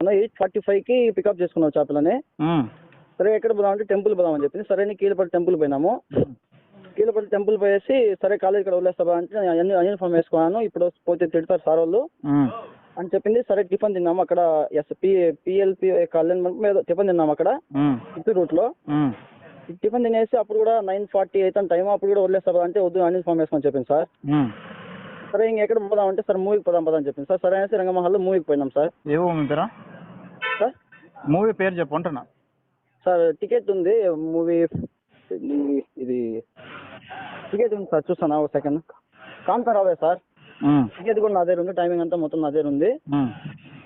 Eight forty ఫైవ్కి pickup చేసుకున్నాం చేపలని. సరే ఎక్కడ పోదాం అంటే టెంపుల్ పోదాం అని చెప్పింది సరే అని కీలపల్లి టెంపుల్ పోయినాము. కీలపల్లి టెంపుల్ పోయేసి సరే కాలేజ్ ఇక్కడ వదిలేస్తావా అంటే నేను అన్ని యూనిఫామ్ వేసుకున్నాను ఇప్పుడు పోతే తిడతారు సార్ వాళ్ళు. అని చెప్పింది సరే టిఫిన్ తిన్నాము అక్కడ. ఎస్ పిఎల్పి కళ్యాణ్ మండపం టిఫిన్ తిన్నాము అక్కడ. చిత్తూరు రూట్లో. ఉమ్, టిఫిన్ తినేసి అప్పుడు కూడా నైన్ ఫార్టీ అయితే టైం అప్పుడు కూడా వదిలేస్తావా అంటే వద్దు యూనిఫామ్ వేసుకొని చెప్పింది సార్. సరే ఇంక ఎక్కడ పోదాం అంటే సార్ మూవీకి పోదాం పదా అని చెప్పింది సార్. సరే అనేసి రంగమహల్లో మూవీకి పోయినాం సార్. ఏ మూవీ పేరా? మూవీ పేరు చెప్పు అంటున్నా సార్ టికెట్ ఉంది మూవీ ఇది టికెట్ ఉంది సార్ చూస్తాను ఒక సెకండ్. కాంతారావే సార్. టికెట్ కూడా నా దగ్గర ఉంది టైమింగ్ అంతా మొత్తం నా దగ్గర ఉంది.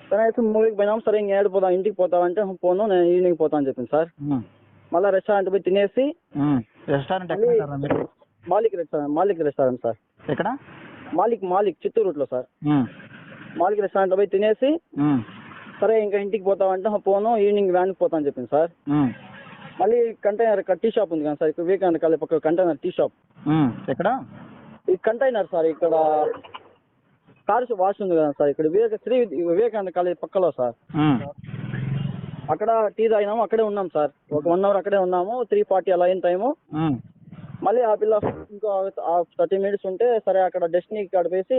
సరే అయితే మూవీకి పోయినాం సరే ఇంక ఏడు పోదాం ఇంటికి పోతావంటే పోను నేను ఈవినింగ్ పోతా అని చెప్పింది సార్. మళ్ళీ రెస్టారెంట్ పోయి తినేసి. Restaurant Malik restaurant Malik restaurant sir. ఎక్కడ? మాలిక్ మాలిక్ చిత్తూరు రూట్లో సార్. ఉమ్, మాలిక్ రెస్టారెంట్లో పోయి తినేసి సరే ఇంకా ఇంటికి పోతావంటే పోను ఈవినింగ్ వ్యాన్కి పోతా అని చెప్పింది సార్. మళ్ళీ కంటైనర్ టీ షాప్ ఉంది కదా సార్ ఇక్కడ వివేకానంద కాలేజ్ పక్క కంటైనర్ టీ షాప్. ఎక్కడ? ఈ కంటైనర్ సార్ ఇక్కడ కార్ వాష్ ఉంది కదా సార్ ఇక్కడ వివేక శ్రీ వివేకానంద కాలేజ్ పక్కలో సార్. అక్కడ టీ తాగినాము అక్కడే ఉన్నాం సార్. ఒక వన్ అవర్ అక్కడే ఉన్నాము త్రీ ఫార్టీ అలా అయిన టైము. మళ్ళీ ఆ పిల్ల ఇంకో థర్టీ మినిట్స్ ఉంటే సరే అక్కడ డెస్టినీ గడిపేసి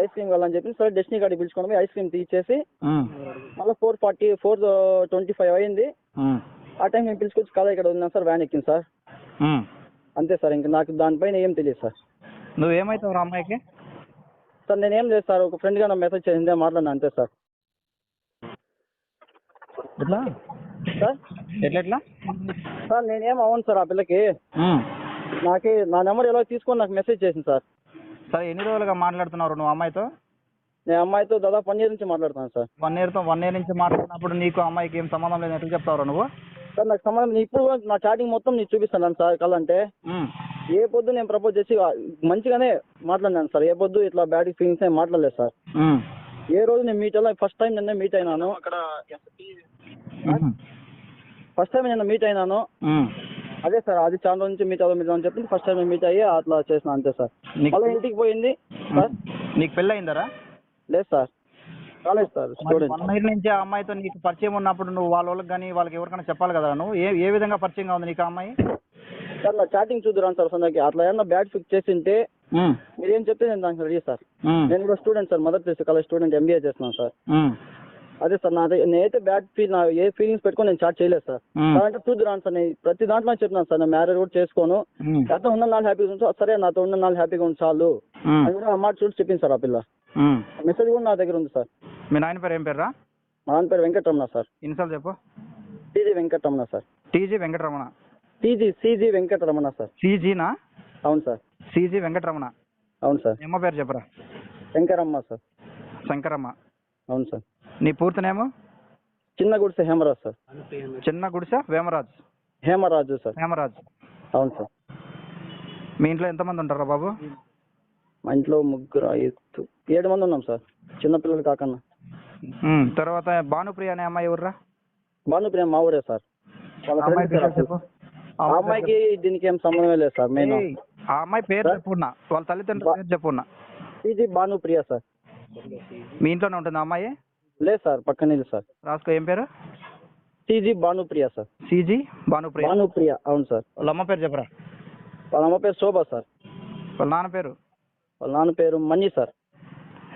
ఐస్ క్రీమ్ కావాలని చెప్పి సరే డెస్టినీ కాడికి పిలుచుకొని పోయి ఐస్ క్రీమ్ తీసేసి మళ్ళీ four forty four twenty five అయింది. ఆ టైం నేను పిలుచుకొచ్చి కాలేజ్ ఇక్కడ ఉన్నాను సార్ వ్యాన్ ఎక్కింది సార్. అంతే సార్ ఇంకా నాకు దానిపైన ఏం తెలియదు సార్. నువ్వేమవుతావు అమ్మాయికి? సార్ నేనేం లేదు సార్ ఒక ఫ్రెండ్గా నా మెసేజ్ చేసిందే మాట్లాడినా అంతే సార్. ఎట్లా? సార్? ఎట్లా ఎట్లా సార్ నేనేం అవ్వను సార్ ఆ పిల్లకి. నాకే నా నెంబర్ ఎలా తీసుకొని నాకు మెసేజ్ చేసింది సార్. సరే ఎన్ని రోజులుగా మాట్లాడుతున్నారు నువ్వు అమ్మాయితో? నేను అమ్మాయితో దాదాపు వన్ ఇయర్ నుంచి మాట్లాడుతాను సార్. వన్ ఇయర్తో వన్ ఇయర్ నుంచి మాట్లాడినప్పుడు నీకు అమ్మాయికి ఏం సంబంధం లేదు ఎట్లా చెప్తావురా నువ్వు? సార్ నాకు సంబంధం ఇప్పుడు నా చాటింగ్ మొత్తం నీకు చూపిస్తాను సార్ కావాలంటే. ఉమ్, ఏ పొద్దు నేను ప్రపోజ్ చేసి మంచిగానే మాట్లాడినాను సార్. ఏ పొద్దు ఇట్లా బ్యాడ్ ఫీలింగ్స్ ఏం మాట్లాడలేదు సార్. ఏ రోజు నేను మీట్ అయ్యా ఫస్ట్ టైం నిన్న మీట్ అయినాను. అక్కడ ఫస్ట్ టైం నిన్న మీట్ అయినాను. అదే సార్ అది చాలా రోజు నుంచి మీట్ అవ్వదు మీట్ అని చెప్పి ఫస్ట్ టైం మీట్ అయ్యి అట్లా చేసిన అంతే సార్. మళ్ళీ ఇంటికి పోయింది. సార్? నీకు పెళ్ళి అయిందరా? లేదు sir. College sir student one నుంచి ఆ అమ్మాయితో నీకు పరిచయం ఉన్నప్పుడు నువ్వు వాళ్ళ వాళ్ళకి కానీ వాళ్ళకి ఎవరికైనా చెప్పాలి కదా నువ్వు? ఏ ఏ విధంగా పరిచయంగా ఉంది నీకు అమ్మాయి? సార్ నా చాటింగ్ చూద్దురాను సార్ సందాకి అట్లా ఏమన్నా బ్యాడ్ ఫిక్స్ చేసింటే మీరు ఏం చెప్తే నేను దానికి రెడీ సార్. నేను కూడా student sir mother Teresa college student MBA చేస్తున్నాను సార్. అదే సార్ నా నేనైతే బ్యాడ్ ఫీల్ నా ఏ ఫీలింగ్స్ పెట్టుకొని నేను చాట్ చేయలేదు సార్. అంటే చూద్దురాను సార్ నేను ప్రతి దాంట్లో చెప్పినాను సార్ నేను మ్యారేజ్ కూడా చేసుకోను. నాతో ఉన్న నాలుగు హ్యాపీగా ఉంచు సరే నాతో ఉన్న నాలుగు హ్యాపీగా ఉంచు చాలు. అని కూడా ఆ మాట చూసి చెప్పింది సార్ ఆ పిల్ల. మెసేజ్ కూడా నా దగ్గర ఉంది సార్. మీ నాయన పేరు ఏం పేరురా? మా నాన్న పేరు వెంకటరమణ సార్. ఇన్సల్ చెప్పు? TG Venkataramana sir. TG Venkataramana. TG CG Venkataramana sir. సీజీనా అవును సార్. సీజీ వెంకటరమణ. అవును సార్. మీ అమ్మ పేరు చెప్పరా? వెంకరమ్మ సార్. శంకరమ్మ. అవును సార్. నీ పూర్తినేమో చిన్న గుడిసె హేమరాజ్ సార్. చిన్న గుడిసె వేమరాజ్ హేమరాజు సార్. హేమరాజ్. అవును సార్. మీ ఇంట్లో ఎంతమంది ఉంటారా బాబు? మా ఇంట్లో ముగ్గురు ఐదు ఏడు మంది ఉన్నాం సార్. చిన్నపిల్లలు కాకన్నా. ఉమ్, తర్వాత భానుప్రియ అనే అమ్మాయి ఎవర్రా భానుప్రియ మా ఊరే సార్. వాళ్ళ ఆ అమ్మాయి friends పేరు సార్. ఆ అమ్మాయికి దీనికి ఏం సంబంధమే లేదు సార్ మెయిన్ ఏయ్, ఆ అమ్మాయి పేరు చెప్పున్నా వాళ్ళ తల్లిదండ్రుల పేరు చెప్పున్నా టీజీ భానుప్రియ సార్. మీ ఇంట్లోనే ఉంటుంది ఆ అమ్మాయి? లేదు సార్ పక్కనే సార్. రాసుకో ఏం పేరు? TG Bhanupriya sir. CG Bhanupriya? Bhanupriya అవును సార్. వాళ్ళ అమ్మ పేరు చెప్పరా? వాళ్ళ అమ్మ పేరు శోభ సార్. వాళ్ళ నాన్న పేరు? వాళ్ళ నాన్న పేరు మణి సార్.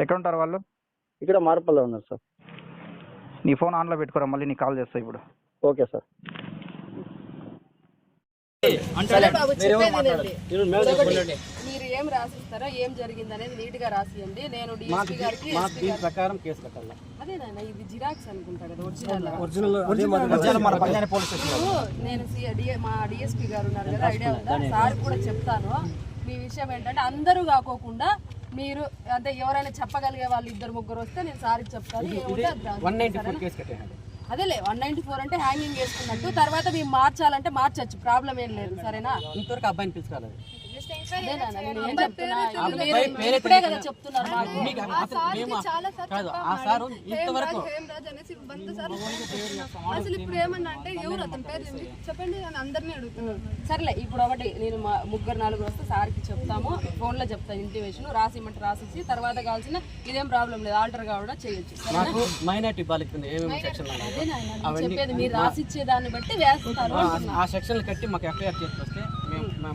ఎక్కడ ఉంటారు వాళ్ళు? ఇక్కడ మార్పల్లో ఉన్నారు సార్. నీ ఫోన్ ఆన్లో పెట్టుకోరా మళ్ళీ నీకు కాల్ చేస్తా ఇప్పుడు. ఓకే సార్ సరే బాబు, చెప్పేది వినండి. మీరు ఏం రాసిస్తారో ఏం జరిగింది అనేది నీట్గా రాసియండి నేను డిఎస్పీ గారికి ఎస్పీ గారికి ప్రకారం కేసు కట్టాలి. అదే నాన్న ఇది జిరాక్స్ అనుకుంటా కదా ఒరిజినల్? నేను మా డిఎస్పీ గారు ఉన్నారు కదా ఐడియా ఉందా? సార్ కూడా చెప్తాను. మీ విషయం ఏంటంటే అందరూ కాకోకుండా మీరు అంటే ఎవరైనా చెప్పగలిగే వాళ్ళు ఇద్దరు ముగ్గురు వస్తే నేను సార్కి చెప్తాను. అదేలే వన్ నైన్టీ ఫోర్ అంటే హ్యాంగింగ్ చేసుకున్నట్టు తర్వాత మేము మార్చాలంటే మార్చచ్చు ప్రాబ్లం ఏం లేదు సరేనా? ఇంతవరకు అబ్బాయిని పిలుచుకోవాలి ఇప్పుడు కదా చెప్తున్నారు మాకు. మీకు అసలు కాదు ఆ సారు ఇంతవరకు ఇప్పుడు ఏమన్నా అంటే ఎవరు అతని పేరు ఏంటి? చెప్పండి అని అందరినీ అడుగుతున్నాను సర్లే ఇప్పుడు ఒకటి నేను మా ముగ్గురు నలుగురు వస్తే సార్కి చెప్తాము. ఫోన్లో చెప్తాను ఇంటిమేషన్ రాసి ఇమ్మంటే రాసిచ్చి తర్వాత కావాల్సిన ఇదేం ప్రాబ్లం లేదు. ఆల్టర్ కూడా చేయొచ్చు. మాకు మైనార్టీ ఏమేమి నేను చెప్పేది మీరు రాసిచ్చే దాన్ని బట్టి వేస్తారు ఆ- సెక్షన్లు కట్టి మాకు ఎఫ్ఐఆర్ చేసుకొస్తే మేము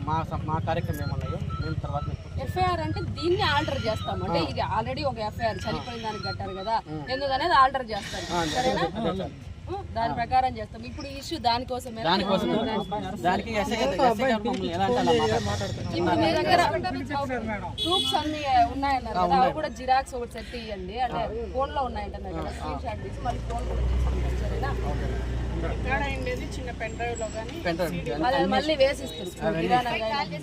మా- మా కార్యక్రమం ఏమున్నాయో మేము తర్వాత ఎఫ్ఐఆర్ అంటే దీన్ని ఆల్టర్ చేస్తాం అంటే ఇది ఆల్రెడీ ఒక ఎఫ్ఐఆర్ చనిపోయిన దానికి కట్టారు కదా. ఎందుకనేది ఆల్టర్ చేస్తారు. సరేనా? దాని ప్రకారం చేస్తాం ఇప్పుడు ఇష్యూ దానికోసమే దానికోసం ఇప్పుడు మీ దగ్గర ప్రూఫ్స్ అన్ని ఉన్నాయన్నారు కదా. అవి కూడా జిరాక్స్ ఒకటి సెట్ ఇవ్వండి అంటే ఫోన్లో ఉన్నాయంటున్నారు కదా. స్క్రీన్ షాట్ తీసి మళ్ళీ ఫోన్ కూడా తీసుకుంటాం సరేనా? మళ్ళీ వేసిస్తారు. కిరాణా గాని.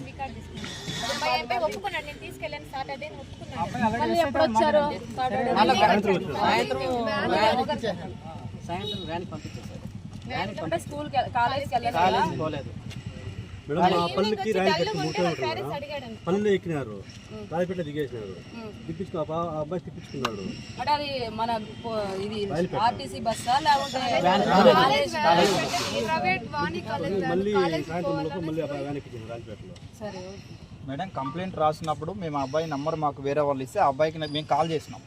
మళ్ళీ ఎప్పుడు వచ్చారు సాటర్డే సాయంత్రం వ్యాన్ పంపించేసారు స్కూల్ కాలేజ్కి వెళ్ళాలి కాలేజీ పోలేదు. మేడం మా పల్లెకి రాయి పెట్టి కిలోమీటర్లు పల్లె ఎక్కినారు. రాయపేట దిగేసినారు. తిప్పించుకో ఆ అబ్బాయి తిప్పించుకున్నాడు. మన ఇది ఆర్టీసీ బస్సా మళ్ళీ సాయంత్రం లోపు మళ్ళీ అబ్బాయి వ్యాన్ ఎక్కించారు రాయపేటలో సరే మేడం కంప్లైంట్ రాసినప్పుడు మేము అబ్బాయి నంబర్ మాకు వేరే వాళ్ళు ఇస్తే ఆ అబ్బాయికి మేము కాల్ చేసినాం.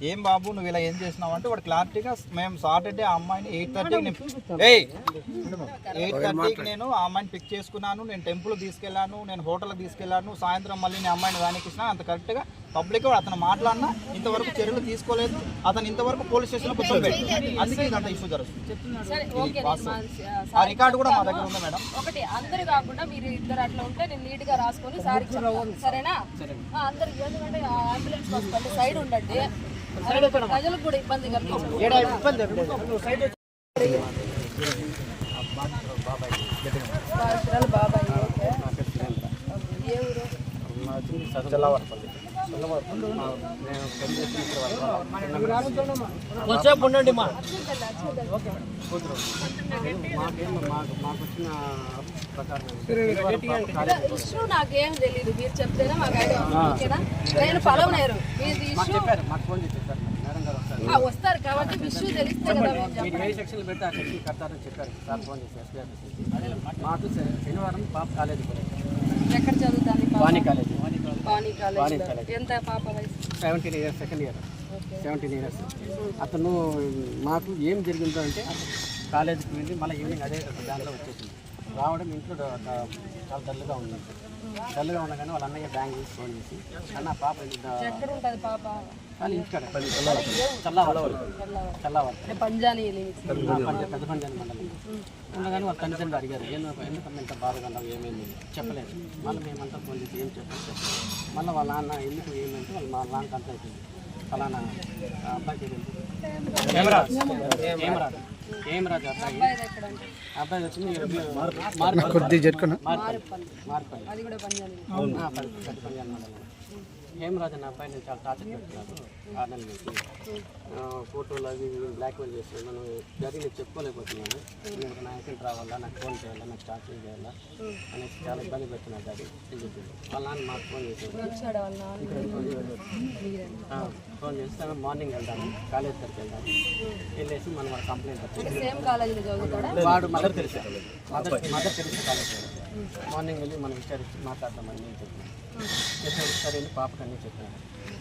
ఏం బాబు నువ్వు ఇలా ఏం చేసినావు అంటే వాడు క్లారిటీగా మేము సాటర్డే ఆ అమ్మాయిని ఎయిట్ థర్టీకి ఏయ్! ఎయిట్ థర్టీకి నేను ఆ అమ్మాయిని పిక్ చేసుకున్నాను నేను టెంపుల్ తీసుకెళ్ళాను నేను హోటల్కి తీసుకెళ్ళాను సాయంత్రం మళ్ళీ నేను అమ్మాయిని దానికి ఇచ్చిన అంత కరెక్ట్గా పబ్లిక్ అతను మాట్లాడినా ఇంతవరకు చర్యలు తీసుకోలేదు అతను ఇంతవరకు పోలీస్ స్టేషన్లో కూర్చోబెట్టి అందుకే ఇదంతా ఇష్యూ జరుగుతుంది. ఆ రికార్డు కూడా మా దగ్గర ఉంది మేడం. ఒకటి అందరు కాకుండా మీరు ఇద్దరు అట్లా ఉంటే నేను నీట్గా రాసుకొని సార్ సరేనా? ఆ, అందరు ఎందుకంటే ఆ అంబులెన్స్ వస్తుంది సైడ్ ఉండండి. ప్రజలకు కూడా ఇబ్బంది బాబాయ్. ఏ ఊరు? కొంచెంసేపు ఉండండి మా. ఇష్యూ నాకేం తెలియదు మీరు చెప్తేనే మాకు ఐడియా నేను పలవనేరు మీది ఇష్యూ చెప్పారు మాకు ఫోన్ చేసి చెప్పారు మేడం గారు వస్తారు. కాబట్టి ఇష్యూ తెలిస్తే మీరు ఏ పెడితే ఆ సెక్షన్ కడతారని చెప్పారు. సార్ ఫోన్ చేసి ఎస్పీ ఆఫీస్ మాకు శనివారం పాప కాలేజీ ఎక్కడ చదువుతాను? వాణి కాలేజీ కాలేజ్. ఎంత పాప వయసు? Seventeen years second year seventeen years అతను మాకు ఏం జరిగిందో అంటే కాలేజీకి వెళ్ళి మళ్ళీ ఈవినింగ్ అదే దాంట్లో వచ్చేసింది. రావడం ఇంట్లో చాలా డల్గా ఉంది డల్గా ఉండగానే వాళ్ళ అన్నయ్య బ్యాంక్ తీసి ఫోన్ చేసి అన్న పాప ఇంటికాడ. చల్లవాలి చల్లవాలి అంటే పంజానీ పెద్ద పంజాని మండలం. ఉండగానే వాళ్ళ తల్లిదండ్రులు అడిగారు ఎందుకు ఎందుకన్నా ఇంత బాధగా ఉన్నావు? ఏమైంది? చెప్పలేదు. మళ్ళీ మేమంతా ఫోన్ చేసి ఏం చెప్పలేదు? చెప్పలేదు. మళ్ళీ వాళ్ళ నాన్న ఎందుకు ఏమైంది? వాళ్ళ మా నాన్నకి అంత అయిపోయింది ఫలానా అబ్బాయి అంటే అబ్బాయి? వచ్చి మార్పల్లి మారుపల్లి మార్పల్లి అది కూడా పంజానీ ఆ, పది పది పంజాని మండలం హేమరాజ్ అనే అబ్బాయి నేను చాలా టార్చర్ పెడుతున్నారు ఆరు నెలల నుంచి ఫోటోలు అవి బ్లాక్మెయిల్ చేస్తున్నాను. జరిగింది చెప్పుకోలేకపోతున్నాను. నేను ఒక నాయకులు రావాలా? నాకు ఫోన్ చేయాలా? నాకు టార్చర్ చేయాలా? అనేసి చాలా ఇబ్బంది పెడుతున్నారు డాడీ. వాళ్ళ నాన్న మాకు ఫోన్ ఆ, ఫోన్ చేస్తే "మేము మార్నింగ్ వెళ్దాము. కాలేజ్ దగ్గరికి వెళ్దాము. వెళ్ళేసి మనం వాళ్ళ కంప్లైంట్ వాడు mother Teresa mother mother Teresa college morning వెళ్ళి మనం విచారించి మాట్లాడదామని నేను చెప్పాను. చెప్పాను సరే అని పాపకి అన్నీ చెప్పాను.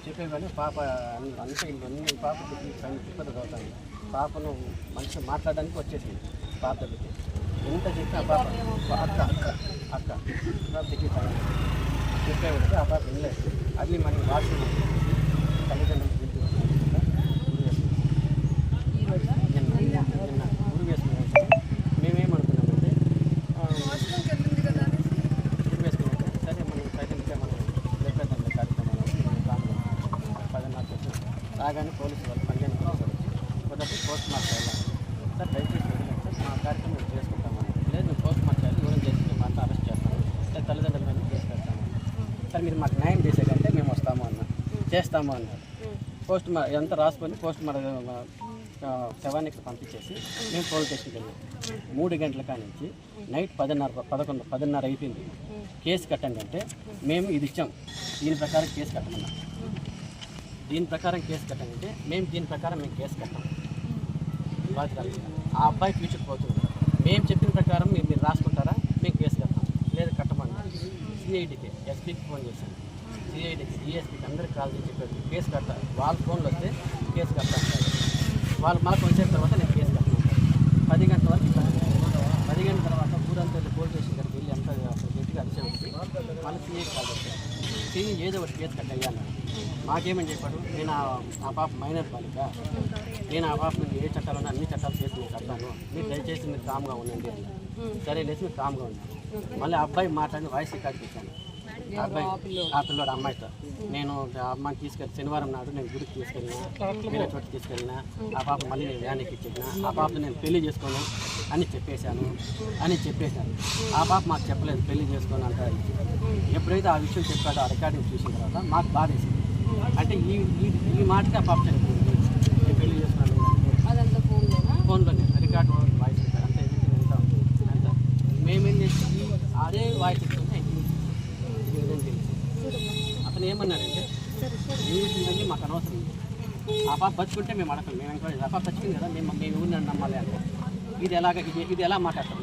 చెప్పే కానీ పాప అంతా ఇవన్నీ ఇంట్లో పాప తిప్పది చదువుతాను పాపను మంచిగా మాట్లాడడానికి వచ్చేసింది పాప దగ్గరికి. ఎంత చెప్పి ఆ పాప అక్క అక్క అక్క పాప ఆ పాప వినలేదు. అది మనకి వాష్రూమ్ తల్లిదండ్రులు పిలిచి ఈ రోజా నిన్న నిన్న గురి వేసుకున్నాం మేమేమనుకున్నామంటే ఆ, వాష్రూమ్కి వెళ్ళింది కదా అనేసి గురి వేసుకున్నాం సరే మనం సైలెంట్గా మనం చెప్పేద్దాం కార్యక్రమాలు మనం ప్లాన్ పదిన్నర చెప్పి రాగానే పోలీసు వాళ్ళు పన్నెండు పోలీసు వచ్చి మొదటి పోస్ట్ మార్క్ వెళ్ళాలి సార్ దయచేసి వదిలేండి సార్ మా కార్యక్రమం మేము చేసుకుంటామని లేదు నువ్వు పోస్ట్ మార్క్ చేయాలి దూరం చేసి మేము అంతా అరెస్ట్ చేస్తాము లేదా తల్లిదండ్రుల మీద కేసు పెడతాము సార్ మీరు మాకు న్యాయం చేసేదంటే మేము వస్తాము అన్న. చేస్తాము అన్నారు. పోస్ట్ మా ఎంత రాసుకొని పోస్ట్ మార్టం ఆ, శవాన్ని ఇక్కడ పంపించేసి మేము పోలీస్ స్టేషన్కి వెళ్ళాం. మూడు గంటల కానించి నుంచి నైట్ పదిన్నర పదకొండు పదిన్నర అయిపోయింది. కేసు కట్టండి అంటే మేము ఇది ఇచ్చాం. దీని ప్రకారం కేసు కట్టమన్నాం. దీని ప్రకారం కేసు కట్టండి అంటే మేము దీని ప్రకారం మేము కేసు కట్టాం. బాధితురాలు ఆ అబ్బాయి ఫ్యూచర్ పోతుంది మేము చెప్పిన ప్రకారం మీరు రాసుకుంటాం రాసుకుంటారా మేము కేసు కడతాం లేదు కట్టమన్నా సిఐడికి ఎస్పీకి ఫోన్ చేశాను. సిఐడికి సిఎస్పీకి అందరికి కాల్ చేసి చెప్పారు కేసు కట్టాలి వాళ్ళ ఫోన్లో వస్తే కేసు కట్టాలి వాళ్ళు మాకు వచ్చిన తర్వాత నేను కేసు కట్టాను పది గంటల వరకు ఇబ్బంది పది గంటల తర్వాత ఊరంతా వెళ్ళి పోలీస్ స్టేషన్ దగ్గరికి వెళ్ళి అంతా గట్టిగా అరిసే వచ్చి మళ్ళీ సిఐ కాల్ చేశారు. సిఐ ఏదో ఒకటి కేసు కట్ అయ్యాను మాకేమని చెప్పాడు? నేను ఆ- పాప మైనర్ బాలిక. నేను ఆ పాప మీద ఏ చట్టాలన్నా అన్ని చట్టాలు చేసి నేను కడతాను. మీరు దయచేసి మీరు కామ్గా ఉండండి సరే లేచి మీరు కామ్గా ఉన్నాను మళ్ళీ ఆ అబ్బాయి మాట్లాడి వాయిస్ రికార్డ్ చేశాను. ఆ అబ్బాయి ఆ పిల్లోడు అమ్మాయితో. నేను అమ్మాయిని తీసుకెళ్ళి శనివారం నాడు నేను గుడికి తీసుకెళ్ళినా వేరే చోట తీసుకెళ్ళినా ఆ పాప మళ్ళీ నేను వ్యానికి ఇచ్చేసిన ఆ పాపను నేను పెళ్ళి చేసుకోను అని చెప్పేశాను అని చెప్పేశాను. ఆ పాప మాకు చెప్పలేదు పెళ్ళి చేసుకోను అంటారు ఎప్పుడైతే ఆ విషయం చెప్పాడో ఆ రికార్డింగ్ చూసిన తర్వాత మాకు బాధేసింది. అంటే ఈ ఈ ఈ మాటకి ఆ పాప చనిపోయింది నేను పెళ్ళి చేసుకున్నాను అదంతా ఫోన్లోనా ఫోన్లోనే రికార్డ్ వాయిస్ రికార్డ్ అంతా ఎడిటింగ్ అంతా ఉంటుంది అంతా మేమేం చేసి అదే వాయిస్ ఇస్తుంది ఈ విధంగా తెలిసి అతను ఏమన్నాడంటే మీరు ఇవన్నీ మాకు అనవసరం ఆ పాప బతుకుంటే మేము అడగం. మేము ఎంక్వైరీ ఆ పాప బతికింది కదా మేము మేము ఎవరిని నమ్మాలి అంటే ఇది ఎలాగ ఇది ఇది ఎలా మాట్లాడతాం